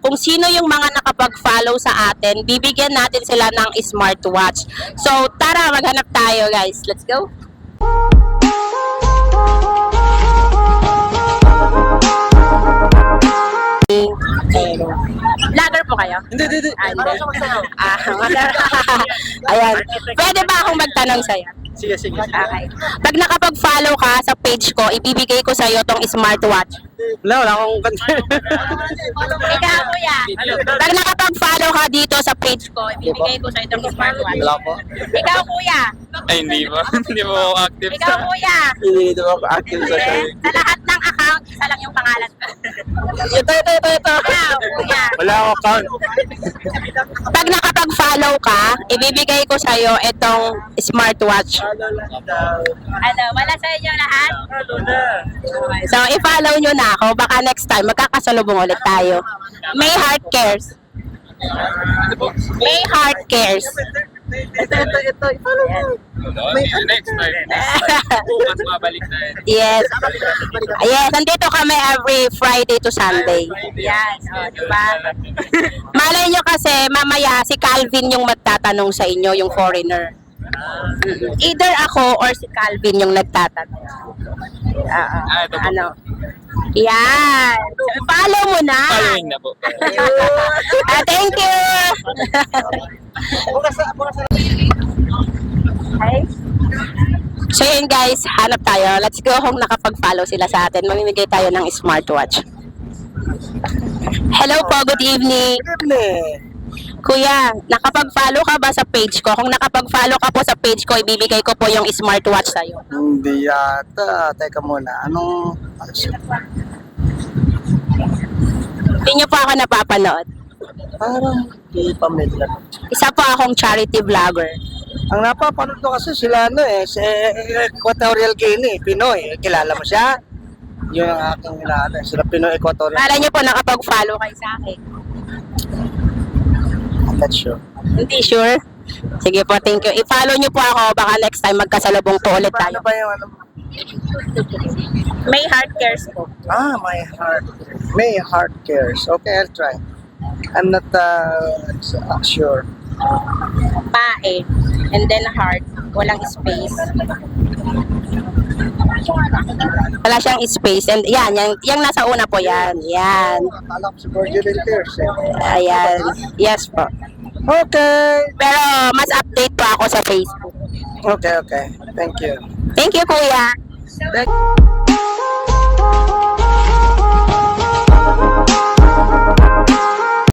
kung sino yung mga nakapag-follow sa atin, bibigyan natin sila ng smartwatch. So, tara, maghanap tayo guys. Let's go! Vlogger po kayo? Hindi, hindi, hindi. Ah, Ayan. Pwede ba akong magtanong sa'yo? Sige, sige. Okay. Pag nakapag-follow ka sa page ko, ibibigay ko sa'yo tong smartwatch. Wala, wala akong concern. Ikaw, kuya. Pag nakapag-follow ka dito sa page ko, ibibigay ko sa'yo tong smartwatch. Wala po. Ikaw, kuya. Ay, hindi po. hindi po ako active Ikaw, kuya. Hindi dito ako active sa sa lahat ng account, isa lang yung pangalan ko. Ito, ito, ito, ito. Ikaw, kuya. Wala akong account. Pag nakapag-follow ka, ibibigay ko sa'yo itong smartwatch. Ano, wala sa inyo lahat? So, i-follow nyo na ako. Baka next time, magkakasalubong ulit tayo. May heart cares. May heart cares. Ito, ito, ito. Follow mo. Next time. Bukas mabalik na yun. Yes. Yes, nandito kami every Friday to Sunday. Yes, oh, di ba? Malay nyo kasi, mamaya si Calvin yung magtatanong sa inyo, yung foreigner. Either ako or si Calvin yung nagtatanong. Ah, Ah, ito po. ano? Yan. Follow mo na. Following na po. Ah, thank you. Bukas na, bukas na. So yun guys, hanap tayo. Let's go kung nakapag-follow sila sa atin. Mamimigay tayo ng smartwatch. Hello po, good evening. Good evening. Kuya, nakapag-follow ka ba sa page ko? Kung nakapag-follow ka po sa page ko, ibibigay ko po yung smartwatch sa'yo. Hindi yata. Teka muna. Anong... Hindi niyo po ako napapanood. Parang hindi pamilya. Isa po akong charity vlogger. Ang napapanood ko kasi sila ano eh, si Equatorial Guinea, Pinoy. Kilala mo siya? Yun ang aking kilala. Sila Pinoy Equatorial. Kala niyo po nakapag-follow kayo sa akin. I'm not sure. Hindi sure? Sige po, thank you. I-follow niyo po ako. Baka next time magkasalubong po ulit Ano tayo. ba yung ano? May heart cares po. Ah, my heart. May heart cares. Okay, I'll try. I'm not uh, uh, sure. Pae. And then heart. Walang space. Wala siyang space. And yan, yan, yung nasa una po yan. Yan. Ko si Virgil Tears eh. Ayan. Yes po. Okay. Pero mas update po ako sa Facebook. Okay, okay. Thank you. Thank you, kuya. Thank